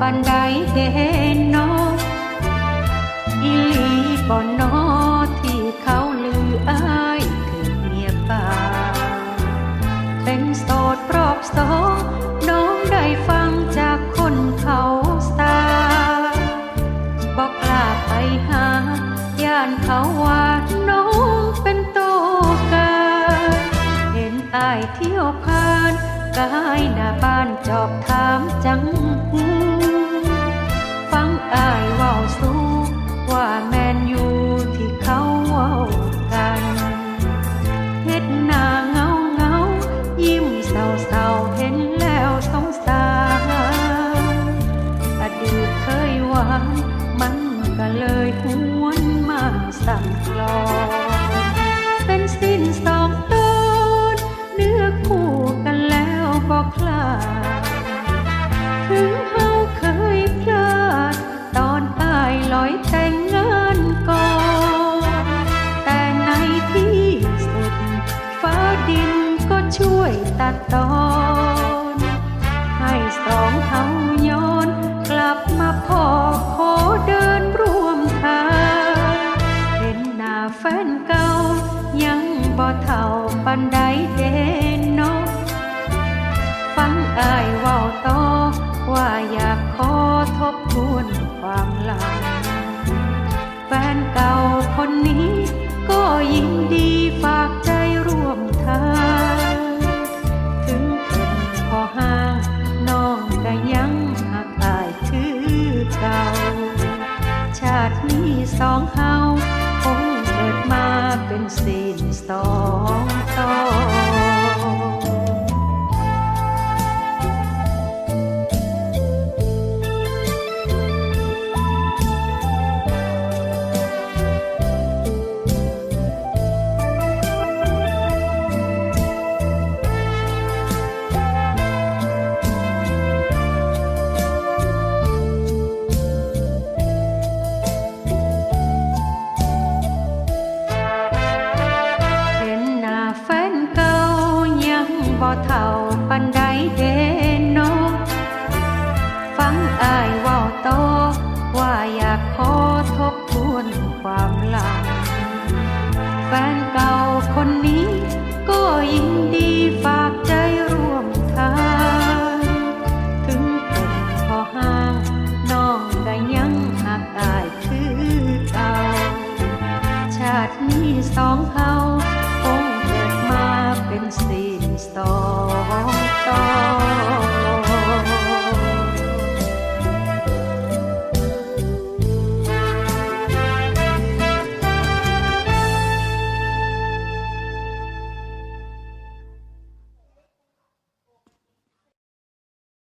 บันไดเด็นนออีลีบ่อนนอที่เขาลืออ้ายถึงเมียป่า เป็นโสดรอบสองน้องได้ฟังจากคนเขาสาบอกกล้าไปหา ย่านเขาว่าน้องเป็นโตกา เห็นอายเที่ยวผ่านกายหน้าบ้านจอบถามจัง อยแต่งงานก่อนแต่ในที่สุด ฟ้าดินก็ช่วยตัดตอน ให้สองเฮาย้อนกลับมาพอขอเดินร่วมทางเห็นหน้าแฟนเก่า ยังบ่เท่าปันใดเด่นนาะฟังอายว่าต่อว่าอยากขอทบทวนความหลัง ฟนเก่าคนนี้ ก็ยินดีฝากใจร่วมทางถึงเป็นพอห่างน้องก็ยังหักอายคือเก่า ชาตินี้สองเฮาคงเกิดมาเป็นสินสอง เท่าปันใดเดนนกฟังอายว่าโตว่าอยากขอทบทวนความหลังแฟนเก่าคนนี้ก็ยินดีฝากใจร่วมทาง ถึงเป็นพอห้างน้องได้ยังหากอายคือเก่าชาตินี้สองเขา